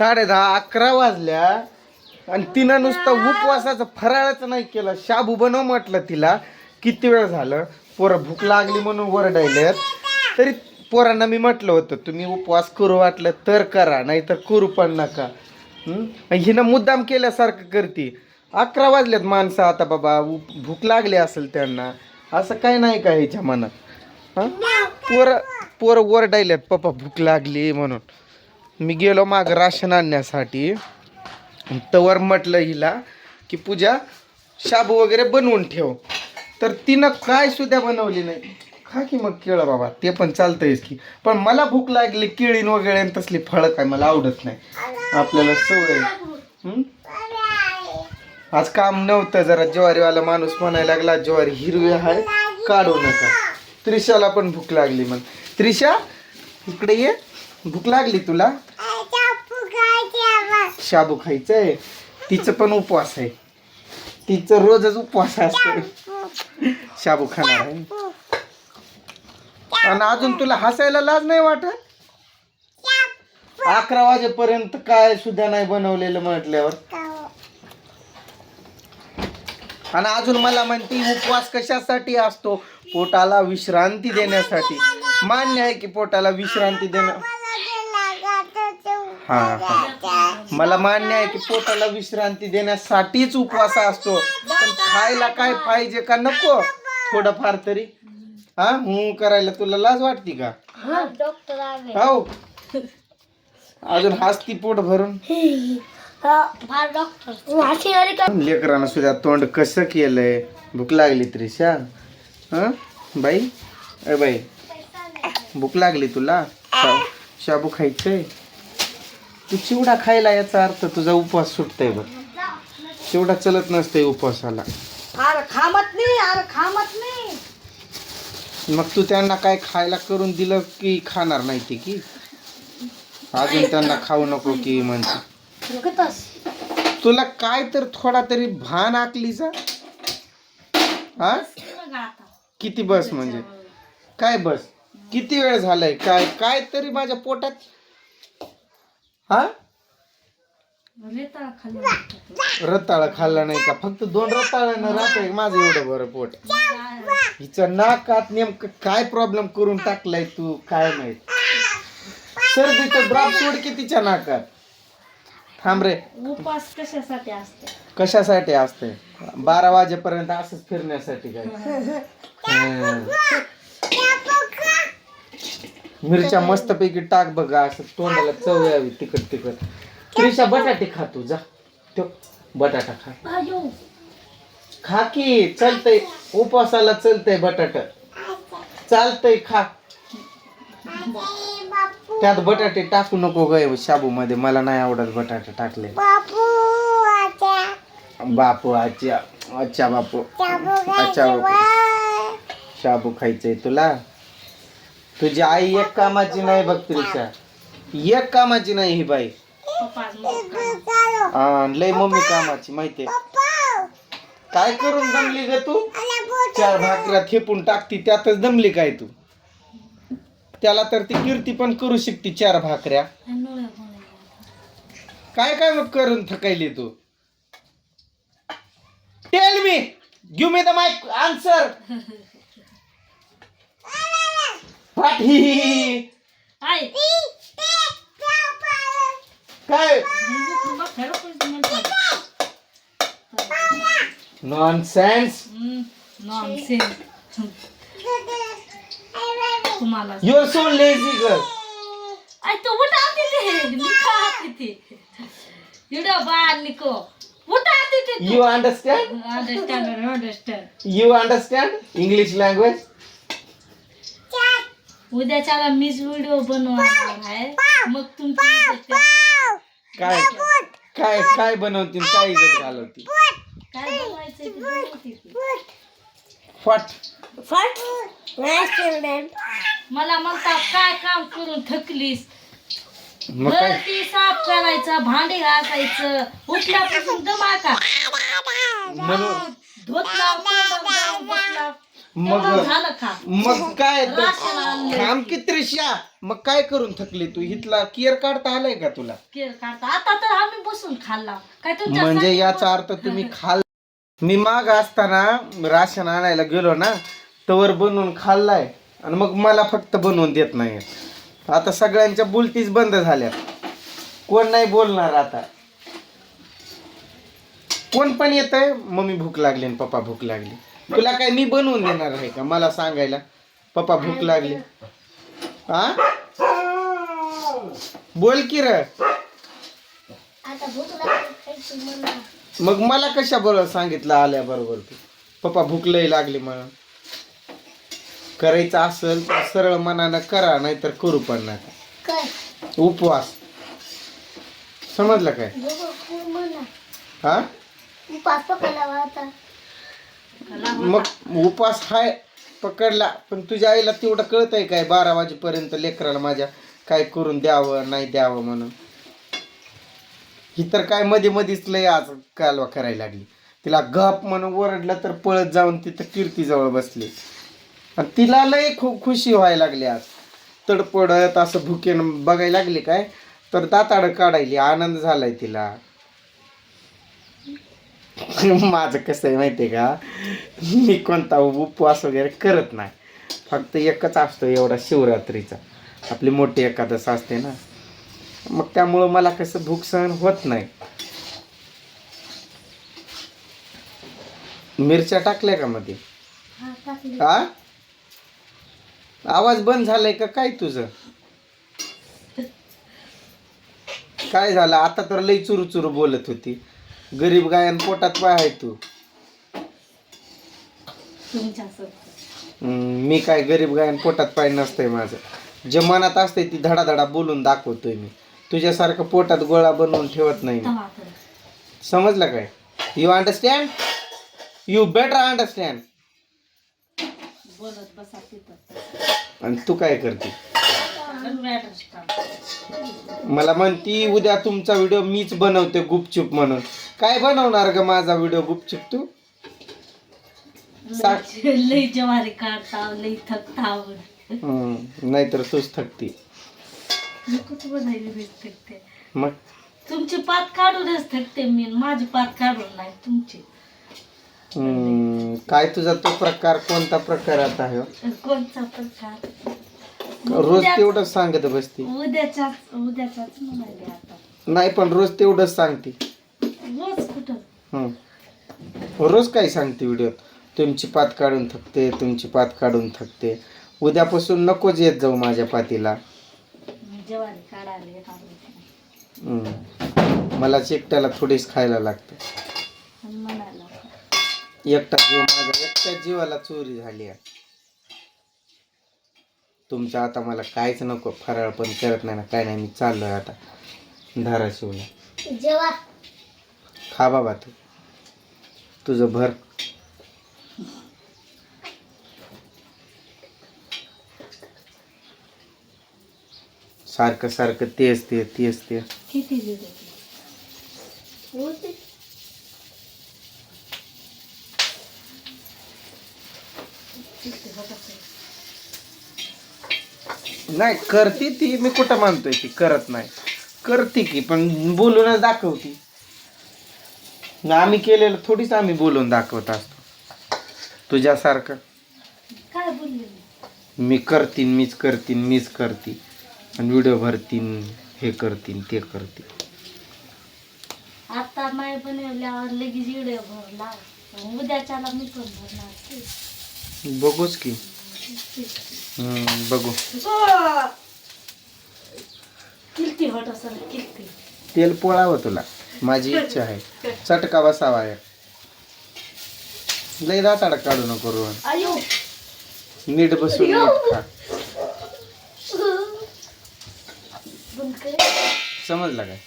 साडे दहा अकरा वाजल्या आणि तिनं नुसतं उपवासाचं फराळाचं नाही केलं. शाबू बनव म्हटलं तिला. किती वेळ झालं? पोरं भूक लागली म्हणून वरडायल्यात तरी पोरांना मी म्हटलं होतं तुम्ही उपवास करू वाटलं तर करा नाही तर करू पण नका? आणि हिनं मुद्दाम केल्यासारखं करते. अकरा वाजल्यात माणसं आता बाबा उप- भूक लागली असेल त्यांना. असं काय नाही का ह्याच्या मनात? हं? पोरं पोरं वरडायल्यात पप्पा भूक लागली म्हणून. मी गेलो मागं राशन आणण्यासाठी. तवर म्हटलं हिला की पूजा शाबू वगैरे बनवून ठेव. तर तिनं काय सुद्धा बनवली नाही. खा की मग केळं बाबा ते पण चालतंयच की. पण मला भूक लागली केळीन वगैरे तसली फळं काय मला आवडत नाही. आपल्याला सवय आज काम नव्हतं जरा ज्वारीवाला माणूस म्हणायला लागला ज्वारी हिरवी आहे काढू नका. त्रिशाला पण भूक लागली मग त्रिशा इकडे ये भूक लागली तुला? शाबू खायचंय. तिचं पण उपवास आहे. तिचं रोजच उपवास असतो शाबू खाणार आहे. आणि अजून तुला हसायला लाज नाही वाटत? अकरा वाजेपर्यंत काय सुद्धा नाही बनवलेलं म्हटल्यावर. आणि अजून मला म्हणती उपवास कशासाठी असतो? पोटाला विश्रांती देण्यासाठी. मान्य आहे की पोटाला विश्रांती देणं हा हा. मला मान्य आहे की पोटाला विश्रांती देण्यासाठीच उपवास असतो. पण खायला काय पाहिजे का नको? थोडंफार तरी. हा? हू करायला तुला लाज वाटती का? हो अजून हसती पोट भरून. लेकरानं सुद्धा तोंड कसं केलंय? भूक लागली त्रिशा. हं? बाई? अ बाई. भूक लागली तुला? शा- शाबू खायचंय? तू चिवडा खायला याचा अर्थ तुझा उपवास सुटतंय बघ. चिवडा चलत नसतंय उपवासाला. अरे खामत नाही अरे खामत नाही. मग तू त्यांना काय खायला करून दिलं की खाणार नाही ते की? अजून त्यांना खाऊ नको की म्हणते. तुला काय तर थोडा तरी भान आकलीचा हा? किती बस म्हणजे? काय बस? किती वेळ झालाय? काय काय तरी माझ्या पोटात हा? रताळा खाल्ला नाही का? फक्त दोन रताळ्यानं राहतंय. माझं एवढं बरं पोट. हिचं नाकात नेमकं काय प्रॉब्लेम करून टाकलाय तू काय माहीत? सर्दीचं ड्रॉप सोड की तिच्या नाकात. थांब रे. उपास कशासाठी असते? कशासाठी असते? बारा वाजेपर्यंत असंच फिरण्यासाठी काय. मिरच्या मस्तपैकी टाक बघा असं तोंडाला चव यावी तिखट तिखट. त्रिशा बटाटे खा तू जा. ठेव. बटाटा खा. खा की चलतय. उपवासाला चलतय बटाट. चालतय खा. त्यात बटाटे टाकू नको ग शाबू मध्ये मला नाही आवडत बटाटे टाकले. बापू अच्छा अच्छा बापू. अच्छा बापू. शाबू खायचंय तुला? तुझी आई एक कामाची नाही बघ त्रिशा. एक कामाची नाही ही बाई. हा, लय मम्मी कामाची माहितीये. काय करून दमली ग तू? चार भाकऱ्या थेपून टाकती त्यातच दमली काय तू? त्याला तर ती कीर्ती पण करू शकते चार भाकऱ्या. काय काय मग करून थकायली तू? Tell me give me the my answer पाठी काय नॉनसेन्स तुम्हाला you are so lazy girl आई तो उठाते थे मी खाते थे। इडो बाहेर निको। उठाते थे you understand understand understand you understand English language उद्याच्याला मीच व्हिडिओ बनवणार आहे. मग तुमची. काय? काय काय बनवतील? काय इज्जत घालवतील? काय बनवायचं ते बनवते ती. फट. मला म्हणतात काय काम करून थकलीस? मग घर काय? ती साफ करायचं भांडी घासायचं. उठल्यापासून दमा का म्हणून धुतला कोंडा जाऊन बसला मग तेवढं झालं का? मग काय तर- राशन आणलंय. थांब की त्रिशा. मग काय करून थकली तू? इथला केअर काढता आलाय का तुला? केळ काढता. आता तर आम्ही बसून खाल्ला. काय तुमच्या म्हणजे याचा अर्थ तुम्ही खाल मी माग असताना राशन आणायला गेलो ना तवर बनवून खाल्लाय. आणि मग मला फक्त बनवून देत नाही आता सगळ्यांच्या बोलतीच बंद झाल्या कोण नाही बोलणार आता. कोण पण येत आहे मम्मी भूक लागली आणि पप्पा भूक लागली. तुला काय मी बनवून देणार आहे का? मला सांगायला. पप्पा भूक लागली. हा बोल की र. मग मला कशा बरोबर सांगितलं आल्या बरोबर तू? पप्पा भूक लई लागली म्हणून. करायचं असेल तर सरळ मनानं करा नाहीतर करू पण नका. उपवास. समजलं काय? हा मग उपास हाय पकडला पण तुझ्या आईला तेवढं कळत आहे काय? बारा वाजेपर्यंत लेकराला माझ्या काय करून द्यावं नाही द्यावं म्हणून. ही तर काय मध्ये मध्येच लय आज कालवा करायला लागली. तिला गप म्हणून ओरडलं तर पळत जाऊन तिथं कीर्तीजवळ बसली. आणि तिला लय खूप खुशी व्हायला लागली आज. तडपडत असं भुकेनं बघायला लागली काय? तर दाताडं काढायली आनंद झालाय तिला. माझं कसं आहे माहिती आहे का? मी कोणता उपवास वगैरे करत नाही. फक्त एकच असतो एवढा शिवरात्रीचा. आपली मोठी एकादश असते ना. मग त्यामुळं मला कसं भूक सहन होत नाही. मिरच्या टाकल्या का मध्ये हा आवाज बंद झालाय का? काय तुझं? काय झालं? आता तर लई चुरू चुरू बोलत होती. गरीब गायन पोटात पाय आहे तू. हम्म, मी काय गरीब गायन पोटात पाय नसतंय माझं. जे मनात असतंय ती धडाधडा बोलून दाखवतोय मी. तुझ्यासारखं पोटात गोळा बनवून ठेवत नाही मी. समजलं काय? You understand you better understand बोलत बसा तिथं. आणि तू काय करते? मला म्हणती उद्या तुमचा व्हिडिओ मीच बनवते गुपचूप म्हणून. काय बनवणार ग माझा व्हिडिओ गुपचूप तू. लई ज्वारी काढता लई थकताव. हम्म, नाहीतर तूच थकती. मग? तुमची पात काढूनच थकते मी माझी पात काढून नाही तुमची. हम्म, काय तुझा तो प्रकार कोणता प्रकार आता आहे? कोणचा प्रकार? रोज तेवढंच सांगत बसती. उद्याच्याच उद्याच्याच म्हणाले आता. नाही पण रोज तेवढंच सांगते. रोज कुठं? हम्म. रोज काय सांगते व्हिडिओ तुमची पात काढून थकते तुमची पात काढून थकते. उद्यापासून नकोच येत जाऊ माझ्या पातीला. ज्वारी काढायला. हम्म. मला एकट्याला थोडीच खायला लागतं. आणि म्हणायला एकटा जीव माझा एकट्या जीवाला चोरी झाली आहे. तुमच्या आता मला काहीच नको फराळ पण करत नाही ना काय नाही मी चाललोय आता धाराशिवला खा बाबा तू. तुझं भर. सारखं सारखं तेच ते तेच ते किती नाही करते ती मी कुठं मानतोय ती करत नाही. करते की पण बोलूनच दाखवती. न आम्ही केलेलं थोडीच आम्ही बोलून दाखवत असतो. तुझ्यासारखं. काय बोलले मी? करतीन मीच करतीन मीच करती. आणि व्हिडिओ भरतीन हे करतीन ते करतीन आता नाही बनवल्यावर लगेच व्हिडिओ भरला उद्याच्याला मी पण भरणार. बघूच की. बघू. तेल पोळावं तुला. माझी इच्छा आहे. चटका बसावा. लय दाताड काढू नको रोहन. नीट बसून नीट खा. समजलं काय?